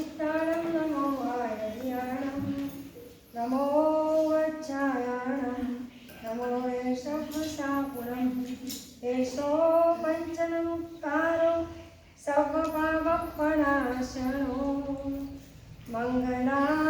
चित्ताणं नमो वायव्याणं नमो वच्छायाणं नमो एषभसापुरं एषो पञ्चनमुक्तारो सर्वपापणाशनो मङ्गला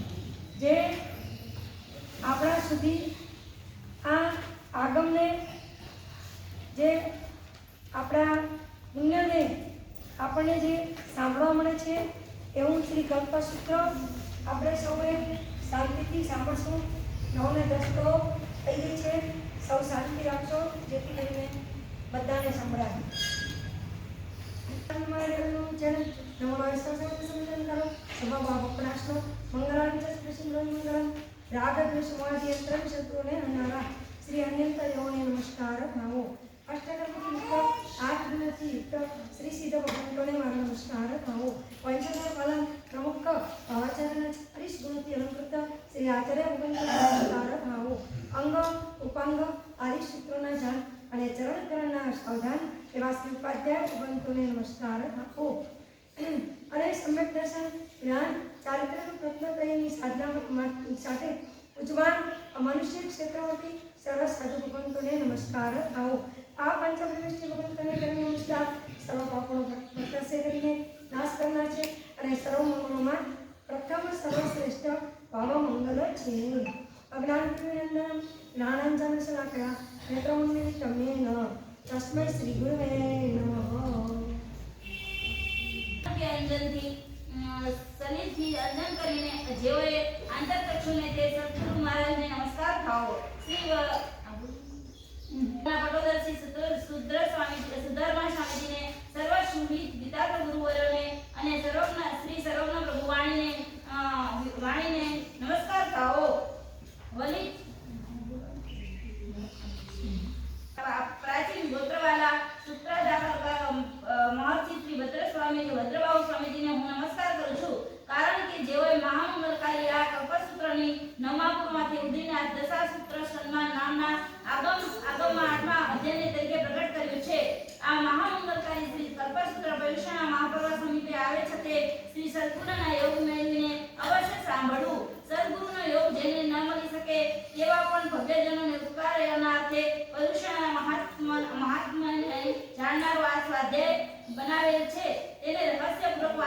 જે આપણા સુધી આ આગમને જે આપણા પુણ્યને આપણને જે સાંભળવા મળે છે, એવું શ્રી કલ્પસૂત્ર આપણે સૌએ શાંતિથી સાંભળશું. નવને દસ તો થઈ ગઈ છે. સૌ શાંતિ રાખશો જેથી કરીને બધાને સંભળાય. શ્રી અન્યંત યોને નમસ્કાર ભાવો અષ્ટકલ્પ આઠ દિનથી યુક્ત શ્રી સિદ્ધ ભગવંતોને મારો નમસ્કાર ભાવો પંચદર ફલન પ્રમુખ ભાવાચરણ હરીશ ગુણથી અલંકૃત શ્રી આચાર્ય ભગવંતો નમસ્કાર ભાવો અંગ ઉપાંગ આદિ સૂત્રોના જાણ અને ચરણ કરણના સાવધાન એવા શ્રી ઉપાધ્યાય ભગવંતોને નમસ્કાર આપો અને સમ્યક દર્શન, જ્ઞાન ચારિત્રક પ્રત્નતયની સાધના સાથે ઉજ્જવાન મનુષ્ય ક્ષેત્રમાંથી સર્વ સાધુ ભગવંતોને નમસ્કાર. આવો. આ પંચમૃષ્ટિ ભગવંતોને કરીને નમસ્કાર. સર્વ પાપોનો પ્રત્યક્ષ કરીને નાશ કરનાર છે અને સર્વ મંગળોમાં પ્રથમ સર્વશ્રેષ્ઠ ભાવ મંગલ છે. અજ્ઞાન નંદન જ્ઞાનાંજન શલાકયા નેત્રમુનિ તમે ન તસ્મૈ શ્રી ગુરુવે નમઃ. અમ, શનિથી અંજન કરીને જેઓએ આંતરચક્ષુને તે સદગુરુ મહારાજને નમસ્કાર થાવો શ્રી પટોદર શ્રી સુદ્ર- સ્વામી સુધર્મા સ્વામીજીને સર્વ સુમિત વિતાર્થ ગુરુવરોને અને સર્વજ્ઞ શ્રી સર્વજ્ઞ કરી નમાપુરમાંથી ઉદીના દશાસૂત્ર સન્માન નામના આગમ આગમમાં આઠમા અધ્યયન તરીકે પ્રગટ કર્યું છે. આ મહામંગલકારી શ્રી કલ્પસૂત્ર ભવિષ્યના મહાપ્રવાહ સમિતિ આવે છે તે શ્રી સદગુરુના યોગ મેળવીને અવશ્ય સાંભળવું. સદગુરુનો યોગ જેને ન મળી શકે તેવા પણ ભવ્યજનોને ઉપકાર અનાર્થે ભવિષ્યના મહાત્મા મહાત્માને જાણનારો આ સ્વાધ્યાય બનાવેલ છે. તેને રહસ્યપૂર્વક